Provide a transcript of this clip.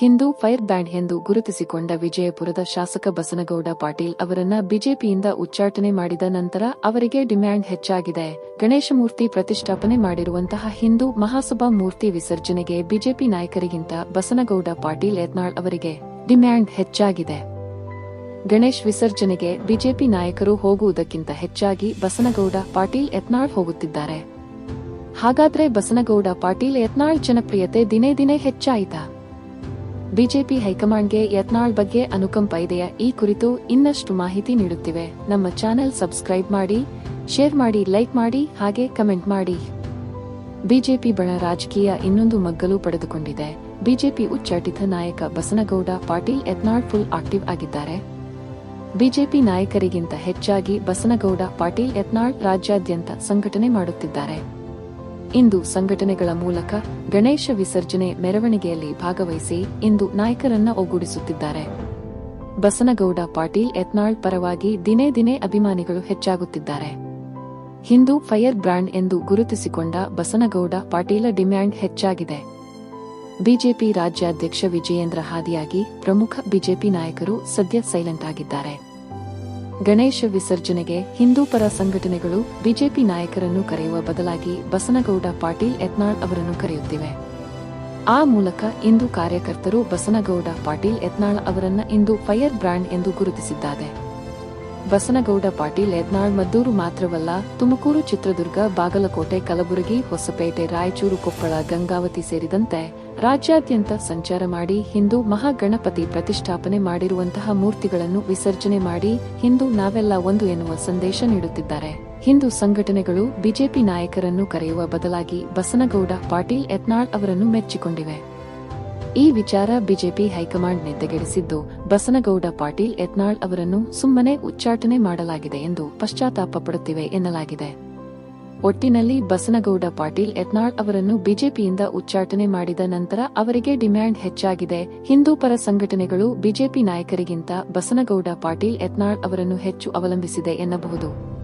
Hindu fire band ಎಂದು ಗುರುತಿಸಿಕೊಂಡ ವಿಜಯಪುರದ ಶಾಸಕ ಬಸನಗೌಡ ಪಾಟೀಲ್ ಅವರನ್ನ ಬಿಜೆಪಿಯಿಂದ ಉಚ್ಚಾಟನೆ ಮಾಡಿದ ನಂತರ ಅವರಿಗೆ ಡಿಮ್ಯಾಂಡ್ ಹೆಚ್ಚಾಗಿದೆ. ಗಣೇಶ ಮೂರ್ತಿ ಪ್ರತಿಷ್ಠಾಪನೆ ಮಾಡಿರುವಂತಹ ಹಿಂದೂ ಮಹಾಸಭಾ ಮೂರ್ತಿ ವಿಸರ್ಜನೆಗೆ ಬಿಜೆಪಿ ನಾಯಕರಿಗಿಂತ ಬಸನಗೌಡ ಪಾಟೀಲ್ ಯತ್ನಾಳ್ ಅವರಿಗೆ ಡಿಮ್ಯಾಂಡ್ ಹೆಚ್ಚಾಗಿದೆ. ಗಣೇಶ್ ವಿಸರ್ಜನೆಗೆ ಬಿಜೆಪಿ ನಾಯಕರು ಹೋಗುವುದಕ್ಕಿಂತ ಹೆಚ್ಚಾಗಿ ಬಸನಗೌಡ ಪಾಟೀಲ್ ಯತ್ನಾಳ್ ಹೋಗುತ್ತಿದ್ದಾರೆ. ಹಾಗಾದ್ರೆ ಬಸನಗೌಡ ಪಾಟೀಲ್ ಯತ್ನಾಳ್ ಜನಪ್ರಿಯತೆ ದಿನೇ ದಿನೇ ಹೆಚ್ಚಾಯಿತಾ? ಬಿಜೆಪಿ ಹೈಕಮಾಂಡ್ಗೆ ಯತ್ನಾಳ್ ಬಗ್ಗೆ ಅನುಕಂಪ ಇದೆಯಾ? ಈ ಕುರಿತು ಇನ್ನಷ್ಟು ಮಾಹಿತಿ ನೀಡುತ್ತಿವೆ. ನಮ್ಮ ಚಾನೆಲ್ ಸಬ್ಸ್ಕ್ರೈಬ್ ಮಾಡಿ, ಶೇರ್ ಮಾಡಿ, ಲೈಕ್ ಮಾಡಿ, ಹಾಗೆ ಕಮೆಂಟ್ ಮಾಡಿ. ಬಿಜೆಪಿ ಬಣ ರಾಜಕೀಯ ಇನ್ನೊಂದು ಮಗ್ಗಲು ಪಡೆದುಕೊಂಡಿದೆ. ಬಿಜೆಪಿ ಉಚ್ಚಾಟಿತ ನಾಯಕ ಬಸನಗೌಡ ಪಾಟೀಲ್ ಯತ್ನಾಳ್ ಫುಲ್ ಆಕ್ಟಿವ್ ಆಗಿದ್ದಾರೆ. ಬಿಜೆಪಿ ನಾಯಕರಿಗಿಂತ ಹೆಚ್ಚಾಗಿ ಬಸನಗೌಡ, ಪಾಟೀಲ್ ಯತ್ನಾಳ್ ರಾಜ್ಯಾದ್ಯಂತ ಸಂಘಟನೆ ಮಾಡುತ್ತಿದ್ದಾರೆ. ಇಂದು ಸಂಘಟನೆಗಳ ಮೂಲಕ ಗಣೇಶ ವಿಸರ್ಜನೆ ಮೆರವಣಿಗೆಯಲ್ಲಿ ಭಾಗವಹಿಸಿ ಇಂದು ನಾಯಕರನ್ನ ಒಗ್ಗೂಡಿಸುತ್ತಿದ್ದಾರೆ. ಬಸನಗೌಡ ಪಾಟೀಲ್ ಎತ್ನಾಳ್ ಪರವಾಗಿ ದಿನೇ ದಿನೇ ಅಭಿಮಾನಿಗಳು ಹೆಚ್ಚಾಗುತ್ತಿದ್ದಾರೆ. ಹಿಂದೂ ಫೈರ್ ಬ್ರ್ಯಾಂಡ್ ಎಂದು ಗುರುತಿಸಿಕೊಂಡ ಬಸನಗೌಡ ಪಾಟೀಲ ಡಿಮ್ಯಾಂಡ್ ಹೆಚ್ಚಾಗಿದೆ. ಬಿಜೆಪಿ ರಾಜ್ಯಾಧ್ಯಕ್ಷ ವಿಜಯೇಂದ್ರ ಹಾದಿಯಾಗಿ ಪ್ರಮುಖ ಬಿಜೆಪಿ ನಾಯಕರು ಸದ್ಯ ಸೈಲೆಂಟ್ ಆಗಿದ್ದಾರೆ. ಗಣೇಶ ವಿಸರ್ಜನೆಗೆ ಹಿಂದೂ ಪರ ಸಂಘಟನೆಗಳು ಬಿಜೆಪಿ ನಾಯಕರನ್ನು ಕರೆಯುವ ಬದಲಾಗಿ ಬಸನಗೌಡ ಪಾಟೀಲ್ ಯತ್ನಾಳ್ ಅವರನ್ನು ಕರೆಯುತ್ತಿವೆ. ಆ ಮೂಲಕ ಇಂದು ಕಾರ್ಯಕರ್ತರು ಬಸನಗೌಡ ಪಾಟೀಲ್ ಯತ್ನಾಳ್ ಅವರನ್ನ ಇಂದು ಫೈರ್ ಬ್ರ್ಯಾಂಡ್ ಎಂದು ಗುರುತಿಸಿದ್ದಾರೆ. ಬಸನಗೌಡ ಪಾಟೀಲ್ ಯತ್ನಾಳ್ ಮದ್ದೂರು ಮಾತ್ರವಲ್ಲ, ತುಮಕೂರು ಚಿತ್ರದುರ್ಗ, ಬಾಗಲಕೋಟೆ, ಕಲಬುರಗಿ, ಹೊಸಪೇಟೆ, ರಾಯಚೂರು, ಕೊಪ್ಪಳ, ಗಂಗಾವತಿ ಸೇರಿದಂತೆ ರಾಜ್ಯಾದ್ಯಂತ ಸಂಚಾರ ಮಾಡಿ ಹಿಂದೂ ಮಹಾಗಣಪತಿ ಪ್ರತಿಷ್ಠಾಪನೆ ಮಾಡಿರುವಂತಹ ಮೂರ್ತಿಗಳನ್ನು ವಿಸರ್ಜನೆ ಮಾಡಿ ಹಿಂದೂ ನಾವೆಲ್ಲ ಒಂದು ಎನ್ನುವ ಸಂದೇಶ ನೀಡುತ್ತಿದ್ದಾರೆ. ಹಿಂದೂ ಸಂಘಟನೆಗಳು ಬಿಜೆಪಿ ನಾಯಕರನ್ನು ಕರೆಯುವ ಬದಲಾಗಿ ಬಸನಗೌಡ ಪಾಟೀಲ್ ಯತ್ನಾಳ್ ಅವರನ್ನು ಮೆಚ್ಚಿಕೊಂಡಿವೆ. ಈ ವಿಚಾರ ಬಿಜೆಪಿ ಹೈಕಮಾಂಡ್ ನಿದ್ದೆಗೆಡಿಸಿದ್ದು. ಬಸನಗೌಡ ಪಾಟೀಲ್ ಯತ್ನಾಳ್ ಅವರನ್ನು ಸುಮ್ಮನೆ ಉಚ್ಚಾಟನೆ ಮಾಡಲಾಗಿದೆ ಎಂದು ಪಶ್ಚಾತ್ತಾಪ ಪಡುತ್ತಿವೆ ಎನ್ನಲಾಗಿದೆ. ಒಟ್ಟಿನಲ್ಲಿ ಬಸನಗೌಡ ಪಾಟೀಲ್ ಯತ್ನಾಳ್ ಅವರನ್ನು ಬಿಜೆಪಿಯಿಂದ ಉಚ್ಚಾಟನೆ ಮಾಡಿದ ನಂತರ ಅವರಿಗೆ ಡಿಮ್ಯಾಂಡ್ ಹೆಚ್ಚಾಗಿದೆ. ಹಿಂದೂ ಪರ ಸಂಘಟನೆಗಳು ಬಿಜೆಪಿ ನಾಯಕರಿಗಿಂತ ಬಸನಗೌಡ ಪಾಟೀಲ್ ಯತ್ನಾಳ್ ಅವರನ್ನು ಹೆಚ್ಚು ಅವಲಂಬಿಸಿದೆ ಎನ್ನಬಹುದು.